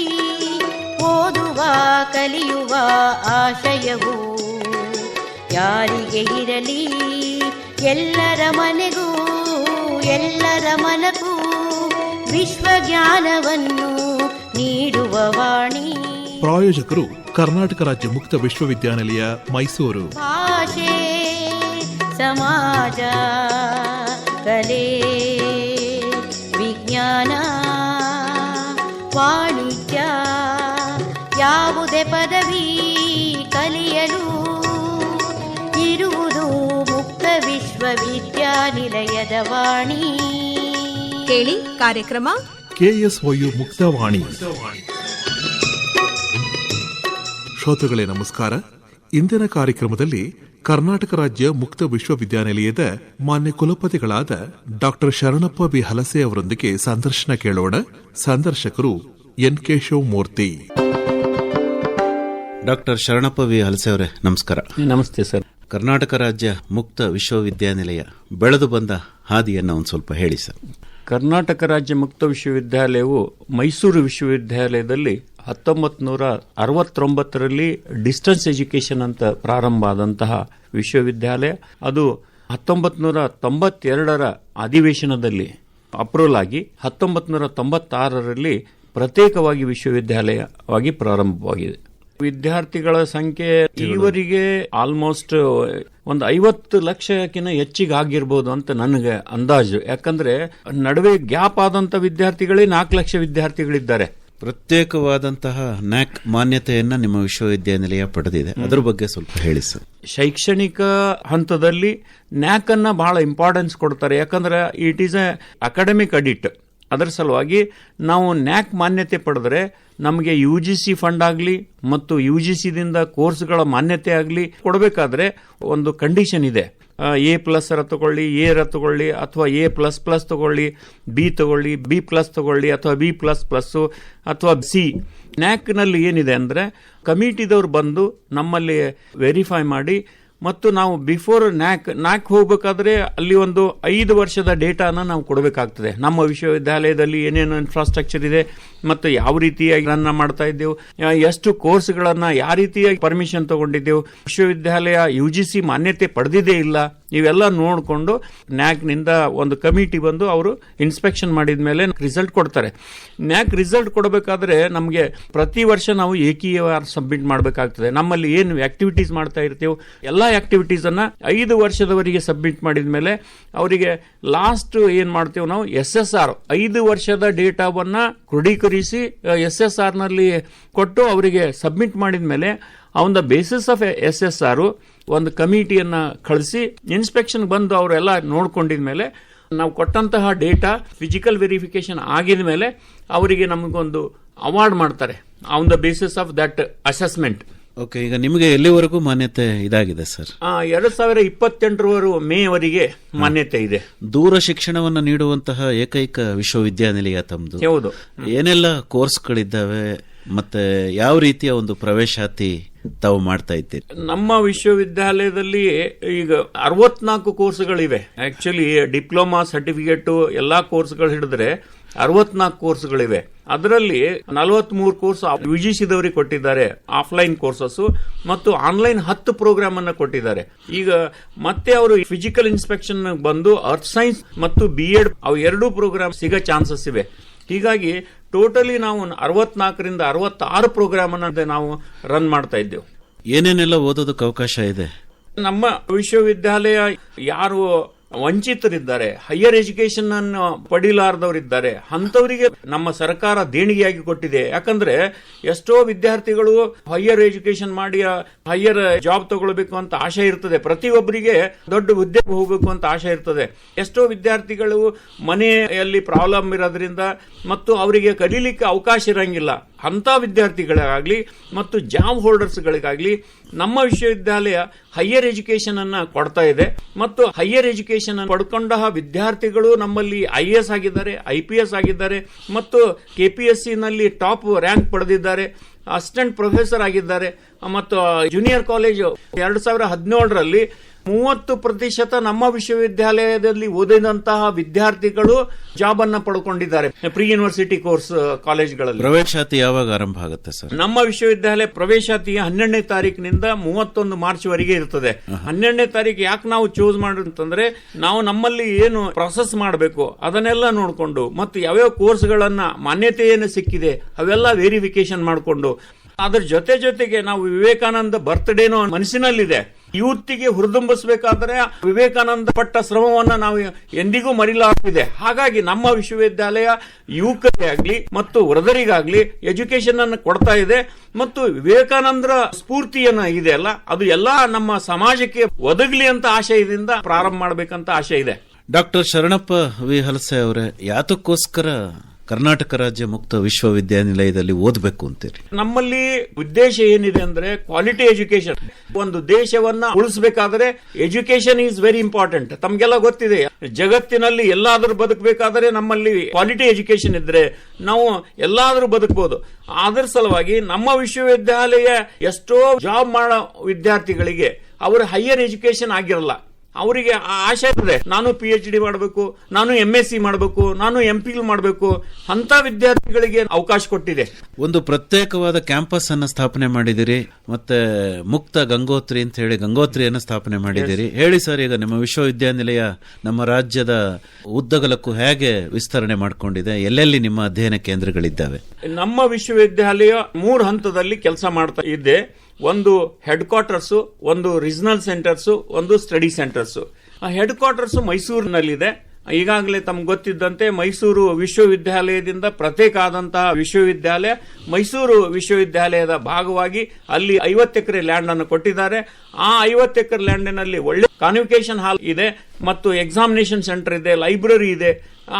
ಓದುವ ಕಲಿಯುವ ಆಶಯವು ಯಾರಿಗೆ ಇರಲಿ? ಎಲ್ಲರ ಮನೆಗೂ ಎಲ್ಲರ ಮನಕ್ಕೂ ವಿಶ್ವಜ್ಞಾನವನ್ನು ನೀಡುವ ವಾಣಿ. ಪ್ರಾಯೋಜಕರು ಕರ್ನಾಟಕ ರಾಜ್ಯ ಮುಕ್ತ ವಿಶ್ವವಿದ್ಯಾನಿಲಯ ಮೈಸೂರು. ಭಾಷೆ ಸಮಾಜ. ವಿಶ್ವವಿದ್ಯಾನಿಲಯದ ವಾಣಿ ಕೇಳಿ ಕಾರ್ಯಕ್ರಮ. ಕೆಎಸ್ಒಯು ಮುಕ್ತವಾಣಿ. ಶ್ರೋತೃಗಳೇ ನಮಸ್ಕಾರ. ಇಂದಿನ ಕಾರ್ಯಕ್ರಮದಲ್ಲಿ ಕರ್ನಾಟಕ ರಾಜ್ಯ ಮುಕ್ತ ವಿಶ್ವವಿದ್ಯಾನಿಲಯದ ಮಾನ್ಯ ಕುಲಪತಿಗಳಾದ ಡಾಕ್ಟರ್ ಶರಣಪ್ಪ ಬಿ. ಹಲಸೆ ಅವರೊಂದಿಗೆ ಸಂದರ್ಶನ ಕೇಳೋಣ. ಸಂದರ್ಶಕರು N. K. Murthy doctor Sharanappa V Halase ಅವರೇ ನಮಸ್ಕಾರ. ನಮಸ್ತೆ ಸರ್. ಕರ್ನಾಟಕ ರಾಜ್ಯ ಮುಕ್ತ ವಿಶ್ವವಿದ್ಯಾನಿಲಯ ಬೆಳೆದು ಬಂದ ಹಾದಿಯನ್ನು ಒಂದು ಸ್ವಲ್ಪ ಹೇಳಿ ಸರ್. ಕರ್ನಾಟಕ ರಾಜ್ಯ ಮುಕ್ತ ವಿಶ್ವವಿದ್ಯಾಲಯವು ಮೈಸೂರು ವಿಶ್ವವಿದ್ಯಾಲಯದಲ್ಲಿ ಹತ್ತೊಂಬತ್ತು ನೂರ ಅರವತ್ತೊಂಬತ್ತರಲ್ಲಿ ಡಿಸ್ಟೆನ್ಸ್ ಎಜುಕೇಶನ್ ಅಂತ ಪ್ರಾರಂಭ ಆದಂತಹ ವಿಶ್ವವಿದ್ಯಾಲಯ. ಅದು ಹತ್ತೊಂಬತ್ತು ನೂರ ತೊಂಬತ್ತೆರಡರ ಅಧಿವೇಶನದಲ್ಲಿ ಅಪ್ರೂವಲ್ ಆಗಿ ಹತ್ತೊಂಬತ್ತು ನೂರ ತೊಂಬತ್ತಾರರಲ್ಲಿ ಪ್ರತ್ಯೇಕವಾಗಿ ವಿಶ್ವವಿದ್ಯಾಲಯವಾಗಿ ಪ್ರಾರಂಭವಾಗಿದೆ. ವಿದ್ಯಾರ್ಥಿಗಳ ಸಂಖ್ಯೆ ಈವರೆಗೆ ಆಲ್ಮೋಸ್ಟ್ ಒಂದು ಐವತ್ತು ಲಕ್ಷಕ್ಕಿಂತ ಹೆಚ್ಚಿಗೆ ಆಗಿರ್ಬೋದು ಅಂತ ನನಗೆ ಅಂದಾಜು. ಯಾಕಂದ್ರೆ ನಡುವೆ ಗ್ಯಾಪ್ ಆದಂತ ವಿದ್ಯಾರ್ಥಿಗಳೇ ನಾಲ್ಕು ಲಕ್ಷ ವಿದ್ಯಾರ್ಥಿಗಳಿದ್ದಾರೆ. ಪ್ರತ್ಯೇಕವಾದಂತಹ ನ್ಯಾಕ್ ಮಾನ್ಯತೆಯನ್ನ ನಿಮ್ಮ ವಿಶ್ವವಿದ್ಯಾನಿಲಯ ಪಡೆದಿದೆ. ಅದರ ಬಗ್ಗೆ ಸ್ವಲ್ಪ ಹೇಳಿ ಸರ್. ಶೈಕ್ಷಣಿಕ ಹಂತದಲ್ಲಿ ನ್ಯಾಕ್ ಅನ್ನ ಬಹಳ ಇಂಪಾರ್ಟೆನ್ಸ್ ಕೊಡ್ತಾರೆ. ಯಾಕಂದ್ರೆ it is a academic audit ಅದರ ಸಲುವಾಗಿ ನಾವು ನ್ಯಾಕ್ ಮಾನ್ಯತೆ ಪಡೆದ್ರೆ ನಮಗೆ ಯು ಜಿ ಸಿ ಫಂಡ್ ಆಗಲಿ ಮತ್ತು ಯು ಜಿ ಸಿದಿಂದ ಕೋರ್ಸ್ಗಳ ಮಾನ್ಯತೆ ಆಗಲಿ ಕೊಡಬೇಕಾದ್ರೆ ಒಂದು ಕಂಡೀಷನ್ ಇದೆ. ಎ ಪ್ಲಸ್ ತಗೊಳ್ಳಿ ಎ ರ ತಗೊಳ್ಳಿ, ಅಥವಾ ಎ ಪ್ಲಸ್ ಪ್ಲಸ್ ತಗೊಳ್ಳಿ ಬಿ ತಗೊಳ್ಳಿ ಬಿ ಪ್ಲಸ್ ತಗೊಳ್ಳಿ, ಅಥವಾ ಬಿ ಪ್ಲಸ್ ಪ್ಲಸ್ ಅಥವಾ ಸಿ ನ್ಯಾಕ್ನಲ್ಲಿ ಏನಿದೆ ಅಂದರೆ ಕಮಿಟಿದವ್ರು ಬಂದು ನಮ್ಮಲ್ಲಿ ವೆರಿಫೈ ಮಾಡಿ ಮತ್ತು ನಾವು ಬಿಫೋರ್ ನ್ಯಾಕ್ ನ್ಯಾಕ್ ಹೋಗಬೇಕಾದ್ರೆ ಅಲ್ಲಿ ಒಂದು ಐದು ವರ್ಷದ ಡೇಟಾನ ನಾವು ಕೊಡಬೇಕಾಗ್ತದೆ. ನಮ್ಮ ವಿಶ್ವವಿದ್ಯಾಲಯದಲ್ಲಿ ಏನೇನು ಇನ್ಫ್ರಾಸ್ಟ್ರಕ್ಚರ್ ಇದೆ ಮತ್ತು ಯಾವ ರೀತಿಯಾಗಿ ರನ್ ಮಾಡ್ತಾ ಇದ್ದೇವೆ ಎಷ್ಟು ಕೋರ್ಸ್ಗಳನ್ನು ಯಾವ ರೀತಿಯಾಗಿ ಪರ್ಮಿಷನ್ ತಗೊಂಡಿದ್ದೆವು. ವಿಶ್ವವಿದ್ಯಾಲಯ ಯು ಜಿ ಸಿ ಮಾನ್ಯತೆ ಪಡೆದಿದೆ ಇಲ್ಲ. ಇವೆಲ್ಲ ನೋಡಿಕೊಂಡು ನ್ಯಾಕ್ನಿಂದ ಒಂದು ಕಮಿಟಿ ಬಂದು ಅವರು ಇನ್ಸ್ಪೆಕ್ಷನ್ ಮಾಡಿದ ಮೇಲೆ ರಿಸಲ್ಟ್ ಕೊಡ್ತಾರೆ. ನ್ಯಾಕ್ ರಿಸಲ್ಟ್ ಕೊಡಬೇಕಾದ್ರೆ ನಮಗೆ ಪ್ರತಿ ವರ್ಷ ನಾವು ಏಕೀಯವಾರ ಸಬ್ಮಿಟ್ ಮಾಡಬೇಕಾಗ್ತದೆ. ನಮ್ಮಲ್ಲಿ ಏನು ಆಕ್ಟಿವಿಟೀಸ್ ಮಾಡ್ತಾ ಇರ್ತೀವೋ ಎಲ್ಲ ಆಕ್ಟಿವಿಟೀಸ್ ಅನ್ನ ಐದು ವರ್ಷದವರೆಗೆ ಸಬ್ಮಿಟ್ ಮಾಡಿದ ಮೇಲೆ ಅವರಿಗೆ ಲಾಸ್ಟ್ ಏನು ಮಾಡ್ತೀವಿ ನಾವು ಎಸ್ ಎಸ್ ಆರ್ ಐದು ವರ್ಷದ ಡೇಟಾವನ್ನು ಕ್ರೋಢೀಕರಿಸಿ ಎಸ್ ಎಸ್ ಆರ್ನಲ್ಲಿ ಕೊಟ್ಟು ಅವರಿಗೆ ಸಬ್ಮಿಟ್ ಮಾಡಿದ ಮೇಲೆ on the basis of S S R ಒಂದು ಕಮಿಟಿಯನ್ನ ಕಳಿಸಿ ಇನ್ಸ್ಪೆಕ್ಷನ್ ಬಂದು ಅವರೆಲ್ಲ ನೋಡ್ಕೊಂಡಿದ ಮೇಲೆ ನಾವು ಕೊಟ್ಟಂತಹ ಡೇಟಾ ಫಿಸಿಕಲ್ ವೆರಿಫಿಕೇಶನ್ ಆಗಿದ ಮೇಲೆ ಅವರಿಗೆ ನಮಗೊಂದು ಅವಾರ್ಡ್ ಮಾಡ್ತಾರೆ. On the basis of that assessment okay ಈಗ ನಿಮಗೆ ಎಲ್ಲಿವರೆಗೂ ಮಾನ್ಯತೆ ಇದಾಗಿದೆ ಸರ್ ಎರಡ್ ಸಾವಿರ ಇಪ್ಪತ್ತೆಂಟರವರೆಗೂ ಮೇವರೆಗೆ ಮಾನ್ಯತೆ ಇದೆ. ದೂರ ಶಿಕ್ಷಣವನ್ನು ನೀಡುವಂತಹ ಏಕೈಕ ವಿಶ್ವವಿದ್ಯಾನಿಲಯ ತಮ್ಮದು ಹೌದು. ಏನೆಲ್ಲ ಕೋರ್ಸ್ಗಳಿದ್ದಾವೆ ಮತ್ತೆ ಯಾವ ರೀತಿಯ ಒಂದು ಪ್ರವೇಶಾತಿ ತಾವು ಮಾಡ್ತಾ ಇದ್ದೀರಿ. ನಮ್ಮ ವಿಶ್ವವಿದ್ಯಾಲಯದಲ್ಲಿ ಈಗ ಅರವತ್ನಾಲ್ಕು ಕೋರ್ಸ್ಗಳಿವೆ. ಆಕ್ಚುಲಿ ಡಿಪ್ಲೊಮಾ, ಸರ್ಟಿಫಿಕೇಟು, ಎಲ್ಲಾ ಕೋರ್ಸ್ಗಳು ಹಿಡಿದ್ರೆ ಅರವತ್ನಾಲ್ಕು ಕೋರ್ಸ್ಗಳಿವೆ. ಅದರಲ್ಲಿ ನಲವತ್ಮೂರು ಕೋರ್ಸ್ ವಿಜಿಸಿದವರಿಗೆ ಕೊಟ್ಟಿದ್ದಾರೆ. ಆಫ್ಲೈನ್ ಕೋರ್ಸಸ್ ಮತ್ತು ಆನ್ಲೈನ್ ಹತ್ತು ಪ್ರೋಗ್ರಾಮ್ ಅನ್ನು ಕೊಟ್ಟಿದ್ದಾರೆ. ಈಗ ಮತ್ತೆ ಅವರು ಫಿಸಿಕಲ್ ಇನ್ಸ್ಪೆಕ್ಷನ್ ಬಂದು ಅರ್ತ್ ಸೈನ್ಸ್ ಮತ್ತು ಬಿ ಎಡ್ ಅವು ಎರಡೂ ಪ್ರೋಗ್ರಾಮ್ ಸಿಗೋ ಚಾನ್ಸಸ್ ಇವೆ. ಹೀಗಾಗಿ ಟೋಟಲಿ ನಾವು ಅರವತ್ನಾಲ್ಕರಿಂದ ಅರವತ್ತಾರು ಪ್ರೋಗ್ರಾಮ್ ಅನ್ನ ನಾವು ರನ್ ಮಾಡ್ತಾ ಇದ್ದೇವೆ. ಏನೇನೆಲ್ಲ ಓದೋದಕ್ಕೆ ಅವಕಾಶ ಇದೆ? ನಮ್ಮ ವಿಶ್ವವಿದ್ಯಾಲಯ ಯಾರು ವಂಚಿತರಿದ್ದಾರೆ ಹೈಯರ್ ಎಜುಕೇಶನ್ ಅನ್ನು ಪಡೀಲಾರದವರಿದ್ದಾರೆ ಅಂತವರಿಗೆ ನಮ್ಮ ಸರ್ಕಾರ ದೇಣಿಗೆಯಾಗಿ ಕೊಟ್ಟಿದೆ. ಯಾಕಂದ್ರೆ ಎಷ್ಟೋ ವಿದ್ಯಾರ್ಥಿಗಳು ಹೈಯರ್ ಎಜುಕೇಶನ್ ಮಾಡಿ ಹೈಯರ್ ಜಾಬ್ ತಗೊಳ್ಬೇಕು ಅಂತ ಆಶೆ ಇರ್ತದೆ. ಪ್ರತಿಯೊಬ್ಬರಿಗೆ ದೊಡ್ಡ ಉದ್ಯೋಗ ಹೋಗಬೇಕು ಅಂತ ಆಶೆ ಇರ್ತದೆ. ಎಷ್ಟೋ ವಿದ್ಯಾರ್ಥಿಗಳು ಮನೆಯಲ್ಲಿ ಪ್ರಾಬ್ಲಮ್ ಇರೋದ್ರಿಂದ ಮತ್ತು ಅವರಿಗೆ ಕಲೀಲಿಕ್ಕೆ ಅವಕಾಶ ಇರಂಗಿಲ್ಲ. ಅಂತ ವಿದ್ಯಾರ್ಥಿಗಳಿಗಾಗಲಿ ಮತ್ತು ಜಾಬ್ ಹೋಲ್ಡರ್ಸ್ಗಳಿಗಾಗಲಿ ನಮ್ಮ ವಿಶ್ವವಿದ್ಯಾಲಯ ಹೈಯರ್ ಎಜುಕೇಶನ್ ಅನ್ನ ಕೊಡ್ತಾ ಇದೆ. ಮತ್ತು ಹೈಯರ್ ಎಜುಕೇಶನ್ ಪಡ್ಕೊಂಡ ವಿದ್ಯಾರ್ಥಿಗಳು ನಮ್ಮಲ್ಲಿ ಐ ಎಸ್ ಆಗಿದ್ದಾರೆ ಐ ಪಿ ಎಸ್ ಆಗಿದ್ದಾರೆ, ಮತ್ತು ಕೆ ಪಿ ಎಸ್ ಸಿನಲ್ಲಿ ಟಾಪ್ ರ್ಯಾಂಕ್ ಪಡೆದಿದ್ದಾರೆ. ಅಸಿಸ್ಟೆಂಟ್ ಪ್ರೊಫೆಸರ್ ಆಗಿದ್ದಾರೆ, ಮತ್ತು ಜೂನಿಯರ್ ಕಾಲೇಜು ಎರಡು ಸಾವಿರ ಹದಿನೇಳರಲ್ಲಿ ಮೂವತ್ತು ಪ್ರತಿಶತ ನಮ್ಮ ವಿಶ್ವವಿದ್ಯಾಲಯದಲ್ಲಿ ಓದಿದಂತಹ ವಿದ್ಯಾರ್ಥಿಗಳು ಜಾಬ್ ಅನ್ನ ಪಡ್ಕೊಂಡಿದ್ದಾರೆ. ಪ್ರಿ ಯೂನಿವರ್ಸಿಟಿ ಕೋರ್ಸ್ ಕಾಲೇಜ್ಗಳಲ್ಲಿ. ಪ್ರವೇಶಾತಿ ಯಾವಾಗ ಆರಂಭ ಆಗುತ್ತೆ ಸರ್? ನಮ್ಮ ವಿಶ್ವವಿದ್ಯಾಲಯ ಪ್ರವೇಶಾತಿ ಹನ್ನೆರಡನೇ ತಾರೀಕಿನಿಂದ ಮೂವತ್ತೊಂದು ಮಾರ್ಚ್ ವರೆಗೆ ಇರ್ತದೆ ಹನ್ನೆರಡನೇ ತಾರೀಕು ಯಾಕೆ ನಾವು ಚೂಸ್ ಅಂತಂದ್ರೆ ನಾವು ನಮ್ಮಲ್ಲಿ ಏನು ಪ್ರಾಸೆಸ್ ಮಾಡಬೇಕು ಅದನ್ನೆಲ್ಲ ನೋಡಿಕೊಂಡು ಮತ್ತು ಯಾವ್ಯಾವ ಕೋರ್ಸ್ಗಳನ್ನ ಮಾನ್ಯತೆ ಏನು ಸಿಕ್ಕಿದೆ ಅವೆಲ್ಲ ವೆರಿಫಿಕೇಶನ್ ಮಾಡಿಕೊಂಡು ಅದ್ರ ಜೊತೆ ಜೊತೆಗೆ ನಾವು ವಿವೇಕಾನಂದ ಬರ್ತ್ಡೇನೋ ಮನಸ್ಸಿನಲ್ಲಿದೆ. ಯೂತ್ಗೆ ಹುರಿದುಂಬಿಸಬೇಕಾದ್ರೆ ವಿವೇಕಾನಂದ ಪಟ್ಟ ಶ್ರಮವನ್ನ ನಾವು ಎಂದಿಗೂ ಮರಿಲಾಗಿದೆ ಹಾಗಾಗಿ ನಮ್ಮ ವಿಶ್ವವಿದ್ಯಾಲಯ ಯುವಕರಿಗೆ ಆಗಲಿ ಮತ್ತು ವೃದ್ಧರಿಗಾಗ್ಲಿ ಎಜುಕೇಶನ್ ಅನ್ನು ಕೊಡ್ತಾ ಇದೆ ಮತ್ತು ವಿವೇಕಾನಂದರ ಸ್ಫೂರ್ತಿಯನ್ನ ಇದೆ ಅಲ್ಲ, ಅದು ಎಲ್ಲಾ ನಮ್ಮ ಸಮಾಜಕ್ಕೆ ಒದಗಲಿ ಅಂತ ಆಶಯದಿಂದ ಪ್ರಾರಂಭ ಮಾಡಬೇಕಂತ ಆಶಯ ಇದೆ. ಡಾಕ್ಟರ್ ಶರಣಪ್ಪ ವಿ ಹಲಸೆ ಅವರೇ, ಯಾತಕ್ಕೋಸ್ಕರ ಕರ್ನಾಟಕ ರಾಜ್ಯ ಮುಕ್ತ ವಿಶ್ವವಿದ್ಯಾನಿಲಯದಲ್ಲಿ ಓದಬೇಕು ಅಂತೀರಿ? ನಮ್ಮಲ್ಲಿ ಉದ್ದೇಶ ಏನಿದೆ ಅಂದ್ರೆ ಕ್ವಾಲಿಟಿ ಎಜುಕೇಶನ್ ಒಂದು ದೇಶವನ್ನ ಉಳಿಸಬೇಕಾದ್ರೆ ಎಜುಕೇಶನ್ ಈಸ್ ವೆರಿ ಇಂಪಾರ್ಟೆಂಟ್ ತಮ್ಗೆಲ್ಲ ಗೊತ್ತಿದೆ. ಜಗತ್ತಿನಲ್ಲಿ ಎಲ್ಲಾದ್ರೂ ಬದುಕಬೇಕಾದ್ರೆ ನಮ್ಮಲ್ಲಿ ಕ್ವಾಲಿಟಿ ಎಜುಕೇಶನ್ ಇದ್ರೆ ನಾವು ಎಲ್ಲಾದ್ರೂ ಬದುಕಬಹುದು ಅದರ ಸಲುವಾಗಿ ನಮ್ಮ ವಿಶ್ವವಿದ್ಯಾಲಯ ಎಷ್ಟೋ ಜಾಬ್ ಮಾಡೋ ವಿದ್ಯಾರ್ಥಿಗಳಿಗೆ ಅವರು ಹೈಯರ್ ಎಜುಕೇಶನ್ ಆಗಿರಲ್ಲ. ಅವರಿಗೆ ಆ ಆಶೆ ಇದೆ ನಾನು ಪಿ ಎಚ್ ಡಿ ಮಾಡಬೇಕು ನಾನು ಎಂ ಎಸ್ ಸಿ ಮಾಡಬೇಕು ನಾನು ಎಂ ಪಿ ಮಾಡಬೇಕು. ಅಂತ ವಿದ್ಯಾರ್ಥಿಗಳಿಗೆ ಅವಕಾಶ ಕೊಟ್ಟಿದೆ. ಒಂದು ಪ್ರತ್ಯೇಕವಾದ ಕ್ಯಾಂಪಸ್ ಅನ್ನ ಸ್ಥಾಪನೆ ಮಾಡಿದಿರಿ ಮತ್ತೆ ಮುಕ್ತ ಗಂಗೋತ್ರಿ ಅಂತ ಹೇಳಿ ಗಂಗೋತ್ರಿಯನ್ನು ಸ್ಥಾಪನೆ ಮಾಡಿದಿರಿ. ಹೇಳಿ ಸರ್ ಈಗ ನಿಮ್ಮ ವಿಶ್ವವಿದ್ಯಾನಿಲಯ ನಮ್ಮ ರಾಜ್ಯದ ಉದ್ದಗಲಕ್ಕೂ ಹೇಗೆ ವಿಸ್ತರಣೆ ಮಾಡಿಕೊಂಡಿದೆ ಎಲ್ಲೆಲ್ಲಿ ನಿಮ್ಮ ಅಧ್ಯಯನ ಕೇಂದ್ರಗಳಿದ್ದಾವೆ? ನಮ್ಮ ವಿಶ್ವವಿದ್ಯಾಲಯ ಮೂರು ಹಂತದಲ್ಲಿ ಕೆಲಸ ಮಾಡ್ತಾ ಇದ್ದೆ ಒಂದು ಹೆಡ್ ಕ್ವಾರ್ಟರ್ಸ್ ಒಂದು ರೀಜನಲ್ ಸೆಂಟರ್ಸ್, ಒಂದು ಸ್ಟಡಿ ಸೆಂಟರ್ಸ್. ಆ ಹೆಡ್ ಕ್ವಾರ್ಟರ್ಸ್ ಮೈಸೂರಿನಲ್ಲಿದೆ. ಈಗಾಗಲೇ ತಮ್ಗೆ ಗೊತ್ತಿದ್ದಂತೆ ಮೈಸೂರು ವಿಶ್ವವಿದ್ಯಾಲಯದಿಂದ ಪ್ರತ್ಯೇಕ ಆದಂತಹ ವಿಶ್ವವಿದ್ಯಾಲಯ, ಮೈಸೂರು ವಿಶ್ವವಿದ್ಯಾಲಯದ ಭಾಗವಾಗಿ ಅಲ್ಲಿ ಐವತ್ತು ಎಕರೆ ಲ್ಯಾಂಡ್ ಅನ್ನು ಕೊಟ್ಟಿದ್ದಾರೆ. ಆ ಐವತ್ತು ಎಕರೆ ಲ್ಯಾಂಡಿನಲ್ಲಿ ಒಳ್ಳೆ ಕಾನ್ವಿಕೇಶನ್ ಹಾಲ್ ಇದೆ ಮತ್ತು ಎಕ್ಸಾಮಿನೇಷನ್ ಸೆಂಟರ್ ಇದೆ ಲೈಬ್ರರಿ ಇದೆ.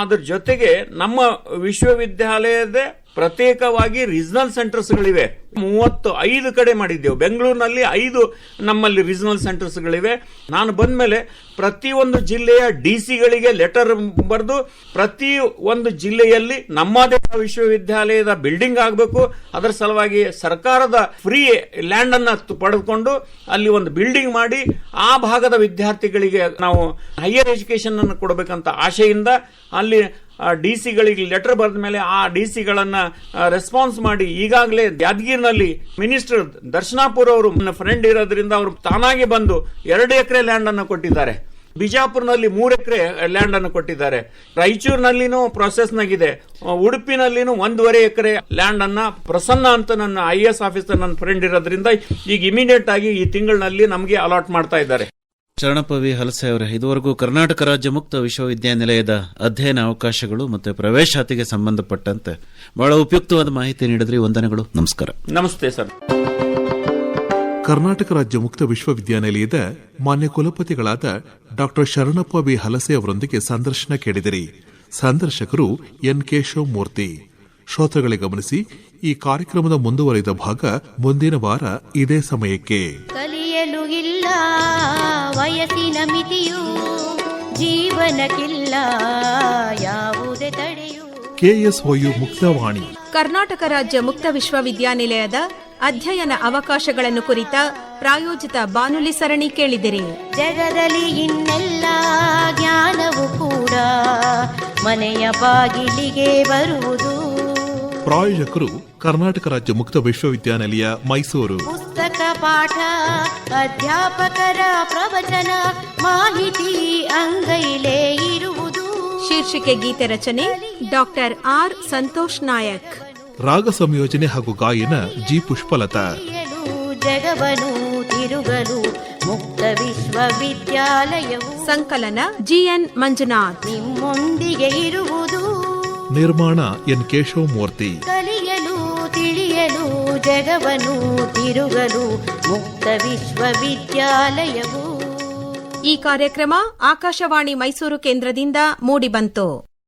ಅದ್ರ ಜೊತೆಗೆ ನಮ್ಮ ವಿಶ್ವವಿದ್ಯಾಲಯದ ಪ್ರತ್ಯೇಕವಾಗಿ ರೀಜನಲ್ ಸೆಂಟರ್ಸ್ಗಳಿವೆ ಮೂವತ್ತು ಐದು ಕಡೆ ಮಾಡಿದ್ದೆವು. ಬೆಂಗಳೂರಿನಲ್ಲಿ ಐದು ನಮ್ಮಲ್ಲಿ ರೀಜನಲ್ ಸೆಂಟರ್ಸ್ಗಳಿವೆ ನಾನು ಬಂದ ಮೇಲೆ ಪ್ರತಿಯೊಂದು ಜಿಲ್ಲೆಯ ಡಿ ಸಿಗಳಿಗೆ ಲೆಟರ್ ಬರೆದು ಪ್ರತಿ ಒಂದು ಜಿಲ್ಲೆಯಲ್ಲಿ ನಮ್ಮದೇ ವಿಶ್ವವಿದ್ಯಾಲಯದ ಬಿಲ್ಡಿಂಗ್ ಆಗಬೇಕು. ಅದರ ಸಲುವಾಗಿ ಸರ್ಕಾರದ ಫ್ರೀ ಲ್ಯಾಂಡ್ ಅನ್ನ ಪಡೆದುಕೊಂಡು ಅಲ್ಲಿ ಒಂದು ಬಿಲ್ಡಿಂಗ್ ಮಾಡಿ ಆ ಭಾಗದ ವಿದ್ಯಾರ್ಥಿಗಳಿಗೆ ನಾವು ಹೈಯರ್ ಎಜುಕೇಶನ್ ಅನ್ನು ಕೊಡಬೇಕಂತ ಆಶೆಯಿಂದ ಅಲ್ಲಿ ಡಿ ಸಿಗಳಿಗೆ ಲೆಟರ್ ಬರೆದ ಮೇಲೆ ಆ ಡಿ ಸಿಗಳನ್ನ ರೆಸ್ಪಾನ್ಸ್ ಮಾಡಿ ಈಗಾಗಲೇ ಯಾದಗಿರಿನಲ್ಲಿ ಮಿನಿಸ್ಟರ್ ದರ್ಶನಾಪುರ್ ಅವರು ನನ್ನ ಫ್ರೆಂಡ್ ಇರೋದ್ರಿಂದ ಅವರು ತಾನಾಗಿ ಬಂದು ಎರಡು ಎಕರೆ ಲ್ಯಾಂಡ್ ಅನ್ನು ಕೊಟ್ಟಿದ್ದಾರೆ. ಬಿಜಾಪುರ್ನಲ್ಲಿ ಮೂರು ಎಕರೆ ಲ್ಯಾಂಡ್ ಅನ್ನು ಕೊಟ್ಟಿದ್ದಾರೆ. ರಾಯಚೂರಿನಲ್ಲಿನೂ ನಾಗಿದೆ. ಉಡುಪಿನಲ್ಲಿನೂ ಒಂದೂವರೆ ಎಕರೆ ಲ್ಯಾಂಡ್ ಅನ್ನ ಪ್ರಸನ್ನ ಅಂತ ನನ್ನ ಐ ಎಸ್ ಆಫೀಸರ್ ನನ್ನ ಫ್ರೆಂಡ್ ಇರೋದ್ರಿಂದ ಈಗ ಇಮಿಡಿಯೇಟ್ ಆಗಿ ಈ ತಿಂಗಳಿನಲ್ಲಿ ನಮಗೆ ಅಲಾಟ್ ಮಾಡ್ತಾ ಇದ್ದಾರೆ. ಶರಣಪ್ಪ ವಿ ಹಲಸೆ ಅವರೇ ಇದುವರೆಗೂ ಕರ್ನಾಟಕ ರಾಜ್ಯ ಮುಕ್ತ ವಿಶ್ವವಿದ್ಯಾನಿಲಯದ ಅಧ್ಯಯನ ಅವಕಾಶಗಳು ಮತ್ತು ಪ್ರವೇಶಾತಿಗೆ ಸಂಬಂಧಪಟ್ಟಂತೆ ಬಹಳ ಉಪಯುಕ್ತವಾದ ಮಾಹಿತಿ ನೀಡಿದ್ರಿ. ವಂದನೆಗಳು. ನಮಸ್ಕಾರ. ನಮಸ್ತೆ ಸರ್. ಕರ್ನಾಟಕ ರಾಜ್ಯ ಮುಕ್ತ ವಿಶ್ವವಿದ್ಯಾನಿಲಯದ ಮಾನ್ಯ ಕುಲಪತಿಗಳಾದ ಡಾಕ್ಟರ್ ಶರಣಪ್ಪ ಬಿ ಹಲಸೆ ಅವರೊಂದಿಗೆ ಸಂದರ್ಶನ ಕೇಳಿದಿರಿ. ಸಂದರ್ಶಕರು ಎನ್. ಕೇಶವ್ ಮೂರ್ತಿ ಶ್ರೋತೃಗಳೇ ಗಮನಿಸಿ ಈ ಕಾರ್ಯಕ್ರಮದ ಮುಂದುವರಿದ ಭಾಗ ಮುಂದಿನ ವಾರ ಇದೇ ಸಮಯಕ್ಕೆ. ವಯಸ್ಸಿನ ಮಿತಿಯು ಜೀವನಕ್ಕಿಲ್ಲ ಯಾವುದೇ ತಡೆಯು. ಕೆಎಸ್ಒಯು ಮುಕ್ತವಾಣಿ. ಕರ್ನಾಟಕ ರಾಜ್ಯ ಮುಕ್ತ ವಿಶ್ವವಿದ್ಯಾನಿಲಯದ ಅಧ್ಯಯನ ಅವಕಾಶಗಳನ್ನು ಕುರಿತ ಪ್ರಾಯೋಜಿತ ಬಾನುಲಿ ಸರಣಿ ಕೇಳಿದಿರಿ. ಜಗದಲ್ಲಿ ಇನ್ನೆಲ್ಲ ಜ್ಞಾನವು ಕೂಡ ಮನೆಯ ಬಾಗಿಲಿಗೆ ಬರುವುದು. ಪ್ರಾಯೋಜಕರು ಕರ್ನಾಟಕ ರಾಜ್ಯ ಮುಕ್ತ ವಿಶ್ವವಿದ್ಯಾನಿಲಯ ಮೈಸೂರು. ಪಾಠ ಅಧ್ಯಾಪಕರ ಪ್ರವಚನ ಮಾಹಿತಿ ಅಂಗೈಲೇ ಇರುವುದು. ಶೀರ್ಷಿಕೆ ಗೀತೆ ರಚನೆ ಡಾಕ್ಟರ್ ಆರ್ ಸಂತೋಷ್ ನಾಯಕ್. ರಾಗ ಸಂಯೋಜನೆ ಹಾಗೂ ಗಾಯನ ಜಿ ಪುಷ್ಪಲತಾ. ಜಗವನು ತಿರುಗಲು ಮುಕ್ತ ವಿಶ್ವವಿದ್ಯಾಲಯ ಸಂಕಲನ ಜಿಎನ್ ಮಂಜುನಾಥ್. ನಿಮ್ಮೊಂದಿಗೆ ಇರುವುದು. ನಿರ್ಮಾಣ ಎನ್ ಕೇಶವ ಮೂರ್ತಿ ಜಗವನು ತಿರುಗಲು ಮುಕ್ತ ವಿಶ್ವವಿದ್ಯಾಲಯವು. ಈ ಕಾರ್ಯಕ್ರಮ ಆಕಾಶವಾಣಿ ಮೈಸೂರು ಕೇಂದ್ರದಿಂದ ಮೂಡಿಬಂತು